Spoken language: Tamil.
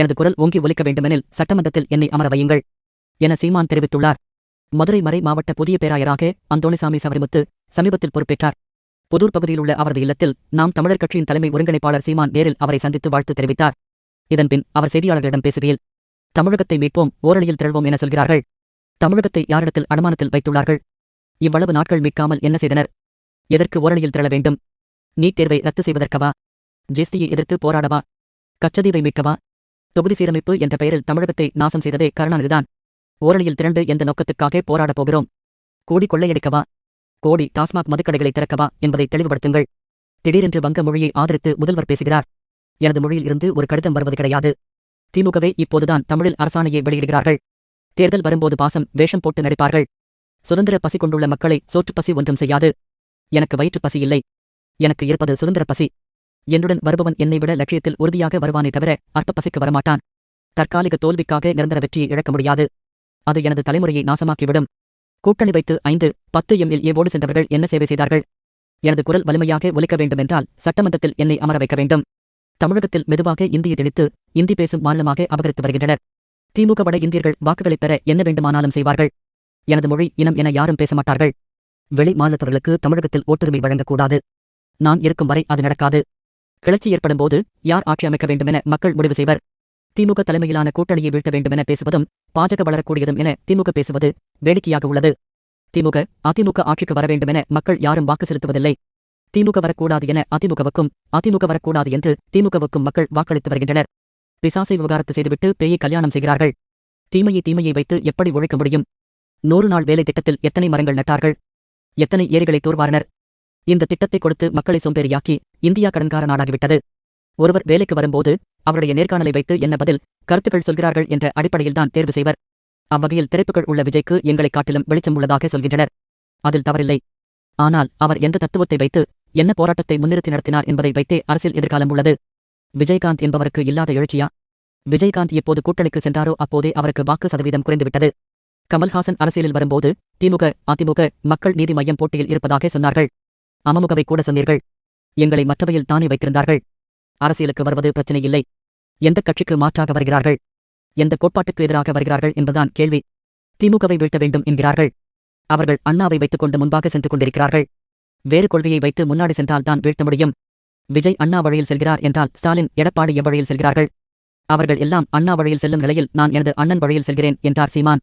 எனது குரல் ஓங்கி ஒலிக்க வேண்டுமெனில் சட்டமன்றத்தில் என்னை அமர வையுங்கள் என சீமான் தெரிவித்துள்ளார். மதுரை மறை மாவட்ட புதிய பேராயராக அந்தோணிசாமி சவரிமுத்து சமீபத்தில் பொறுப்பேற்றார். புதூர் பகுதியில் உள்ள அவரது இல்லத்தில் நாம் தமிழர் கட்சியின் தலைமை ஒருங்கிணைப்பாளர் சீமான் நேரில் அவரை சந்தித்து வாழ்த்து தெரிவித்தார். இதன்பின் அவர் செய்தியாளர்களிடம் பேசுகையில் தமிழகத்தை மீட்போம் ஓரணியில் திரள்வோம் என சொல்கிறார்கள். தமிழகத்தை யாரிடத்தில் அடமானத்தில் வைத்துள்ளார்கள்? இவ்வளவு நாட்கள் மீட்காமல் என்ன செய்தனர்? எதற்கு ஓரணியில் திரள வேண்டும்? நீட் தேர்வை ரத்து செய்வதற்கவா? ஜிஎஸ்டியை எதிர்த்து போராடவா? கச்சதீவை மீட்கவா? தொகுதி சீரமைப்பு என்ற பெயரில் தமிழகத்தை நாசம் செய்ததே கருணாநிதிதான். ஓரணியில் திரண்டு எந்த நோக்கத்துக்காக போராடப் போகிறோம்? கோடி கொள்ளையடிக்கவா? கோடி டாஸ்மாக் மதுக்கடைகளை திறக்கவா என்பதை தெளிவுபடுத்துங்கள். திடீரென்று வங்க மொழியை ஆதரித்து முதல்வர் பேசுகிறார். எனது மொழியில் இருந்து ஒரு கடிதம் வருவது கிடையாது. திமுகவே இப்போதுதான் தமிழில் அரசாணையை வெளியிடுகிறார்கள். தேர்தல் வரும்போது பாசம் வேஷம் போட்டு நடிப்பார்கள். சுதந்திர பசி கொண்டுள்ள மக்களை சோற்றுப் பசி ஒன்றும் செய்யாது. எனக்கு வயிற்றுப் பசி இல்லை. எனக்கு இருப்பது சுதந்திர பசி. என்னுடன் வருபவன் என்னை விட லட்சியத்தில் உறுதியாக வருவானே தவிர அற்ப பசிக்கு வரமாட்டான். தற்காலிக தோல்விக்காக நிரந்தர வெற்றியை இழக்க முடியாது. அது எனது தலைமுறையை நாசமாக்கிவிடும். கூட்டணி வைத்து ஐந்து பத்து எம்எல்ஏ ஏவோடு சென்றவர்கள் என்ன சேவை செய்தார்கள்? எனது குரல் வலிமையாக ஒலிக்க வேண்டுமென்றால் சட்டமன்றத்தில் என்னை அமர வைக்க வேண்டும். தமிழகத்தில் மெதுவாக இந்தியை திணித்து இந்தி பேசும் மாநிலமாக அபகரித்து வருகின்றனர். திமுக வட இந்தியர்கள் வாக்குகளைப் பெற என்ன வேண்டுமானாலும் செய்வார்கள். எனது மொழி இனம் என யாரும் பேச மாட்டார்கள். வெளி மாநிலத்தவர்களுக்கு தமிழகத்தில் ஓட்டுரிமை வழங்கக்கூடாது. நான் இருக்கும் வரை அது நடக்காது. கிளர்ச்சி ஏற்படும் போது யார் ஆட்சி அமைக்க வேண்டுமென மக்கள் முடிவு செய்வர். திமுக தலைமையிலான கூட்டணியை வீழ்த்த வேண்டுமென பேசுவதும் பாஜக வளரக்கூடியதும் என திமுக பேசுவது வேடிக்கையாக உள்ளது. திமுக அதிமுக ஆட்சிக்கு வர வேண்டுமென மக்கள் யாரும் வாக்கு செலுத்துவதில்லை. திமுக வரக்கூடாது என அதிமுகவுக்கும் அதிமுக வரக்கூடாது என்று திமுகவுக்கும் மக்கள் வாக்களித்து வருகின்றனர். பிசாசை விவகாரத்து செய்துவிட்டு பேயை கல்யாணம் செய்கிறார்கள். தீமையை தீமையை வைத்து எப்படி ஒழிக்க முடியும்? நூறு நாள் வேலை திட்டத்தில் எத்தனை மரங்கள் நட்டார்கள்? எத்தனை ஏரிகளை தூர்வாரினர்? இந்த திட்டத்தை கொடுத்து மக்களை சோம்பேறியாக்கி இந்தியா கடன்கார நாடாகிவிட்டது ஒருவர் வேலைக்கு வரும்போது அவருடைய நேர்காணலை வைத்து என்ன பதில் கருத்துக்கள் சொல்கிறார்கள் என்ற அடிப்படையில்தான் தேர்வு செய்வர். அவ்வகையில் திரைப்புகள் உள்ள விஜய்க்கு எங்களைக் காட்டிலும் வெளிச்சம் உள்ளதாக சொல்கின்றனர். அதில் தவறில்லை. ஆனால் அவர் எந்த தத்துவத்தை வைத்து என்ன போராட்டத்தை முன்னிறுத்தி நடத்தினார் என்பதை வைத்தே அரசியல் எதிர்காலம் உள்ளது. விஜயகாந்த் என்பவருக்கு இல்லாத எழுச்சியா? விஜயகாந்த் எப்போது கூட்டணிக்கு சென்றாரோ அப்போதே அவருக்கு வாக்கு சதவீதம் குறைந்துவிட்டது. கமல்ஹாசன் அரசியலில் வரும்போது திமுக அதிமுக மக்கள் நீதி மையம் போட்டியில் இருப்பதாக சொன்னார்கள். அமமுகவை கூட சொன்னீர்கள். எங்களை மற்றவையில் தானே வைத்திருந்தார்கள். அரசியலுக்கு வருவது பிரச்சனை இல்லை எந்த கட்சிக்கு மாற்றாக வருகிறார்கள்? எந்த கோட்பாட்டுக்கு எதிராக வருகிறார்கள் என்பதுதான் கேள்வி. திமுகவை வீழ்த்த வேண்டும் என்கிறார்கள். அவர்கள் அண்ணாவை வைத்துக் கொண்டு முன்பாக சென்று கொண்டிருக்கிறார்கள். வேறு கொள்கையை வைத்து முன்னாடி சென்றால் தான் வீழ்த்த முடியும். விஜய் அண்ணா வழியில் செல்கிறார் என்றால் ஸ்டாலின் எடப்பாடி எவ்வழியில் செல்கிறார்கள். அவர்கள் எல்லாம் அண்ணா வழியில் செல்லும் நிலையில் நான் எனது அண்ணன் வழியில் செல்கிறேன் என்றார் சீமான்.